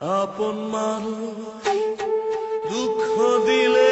আপন মানুষ দুঃখ দিলে